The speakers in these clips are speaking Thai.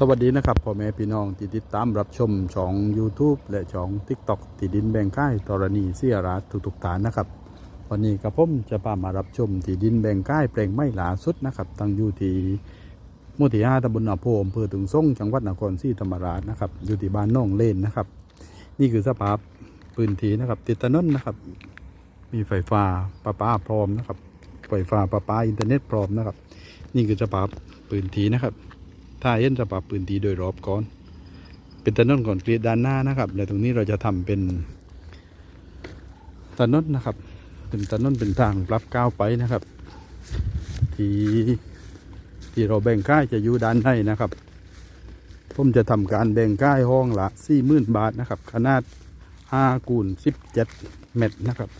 สวัสดีนะครับพ่อแม่พี่น้องที่ติดตามรับชมช่อง YouTube และช่อง TikTok ที่ดินแบ่งค่ายตรณีเสียราทุกๆฐานนะครับ วันนี้กระผมจะพามารับชมที่ดินแบ่งค่ายแปลงไม้หลาสุดนะครับตั้งอยู่ที่หมุทิยาตำบลนาโพอำเภอถึงส่งจังหวัดนครศรีธรรมราชนะครับอยู่ที่บ้านน้องเล่นนะครับ นี่คือสภาพพื้นที่นะครับ ติดถนนนะครับ มีไฟฟ้าประปาพร้อมนะครับไฟฟ้าประปาอินเทอร์เน็ตพร้อมนะครับ นี่คือสภาพพื้นที่นะครับ ถ้าเห็นสภาพพื้นที่โดยรอบก่อน เป็นถนนก่อนเกรียดด้านหน้านะครับ และตรงนี้เราจะทำเป็นถนนนะครับ เป็นถนนเป็นทางรับก้าวไปนะครับ ที่ที่เราแบ่งค่ายจะอยู่ด้านในนะครับ ผมจะทำการแบ่งค่ายห้องละสี่หมื่นบาทนะครับ ขนาดห้าคูณสิบเจ็ดเมตรนะครับ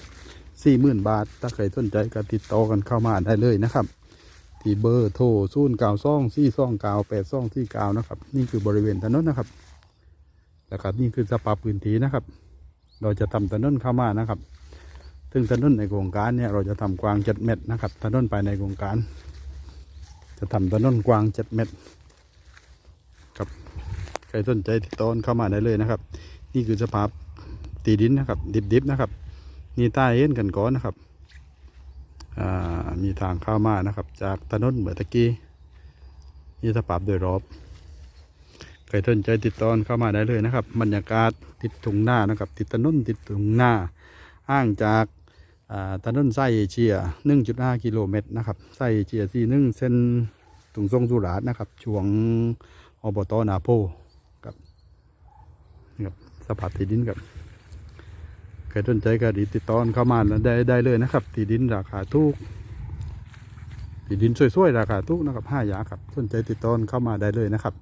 สี่หมื่นบาท ถ้าใครสนใจก็ติดต่อกันเข้ามาได้เลยนะครับ ที่เบอร์โทรศูนย์เก้าซ่องสี่ซ่องเก้าแปดซ่องที่เก้านะครับ นี่คือบริเวณถนนนะครับแล้วครับนี่คือสภาพพื้นที่นะครับ เราจะทำถนนเข้ามานะครับซึ่งถนนในโครงการเนี่ยเราจะทำกว้างเจ็ดเมตรนะครับถนนภายในโครงการ จะทำถนนกว้างเจ็ดเมตรครับใครสนใจติดต่อเข้ามาได้เลยนะครับ นี่คือสภาพตีดินนะครับ ดิบๆนะครับ นี่ใต้เอ็นกันก่อนนะครับ มีทางเข้ามานะครับ จากถนนเหมือตะกี้นี่สภาพโดยรอบใครสนใจติดต่อเข้ามาได้เลยนะครับ บรรยากาศติดถุงหน้านะครับ ติดถนนติดถุงหน้าห่างจากถนนไส้เอเชีย 1.5 กิโลเมตรนะครับไส้เอเชียที่หนึ่งเส้นถุงทรงสุราษฎร์นะครับ ช่วงอบตนาโพครับนี่ครับสภาพที่ดินครับ ครสนใจก็ดีติดต่อเข้ามาได้ได้เลยนะครับที่ดินราคาถูกที่ดินสวยๆราคาถูกนะครับห้าอยาครับสนใจติดต่อเข้ามาได้เลยนะครับ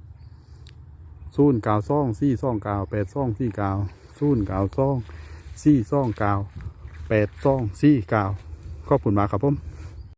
ซูนกาวซ่องสี่ซ่องกาวแปดซ่องสี่กาวซูนกาวซ่องสี่ซ่องกาวแปดซ่องสี่กาวขอบคุณมากครับผม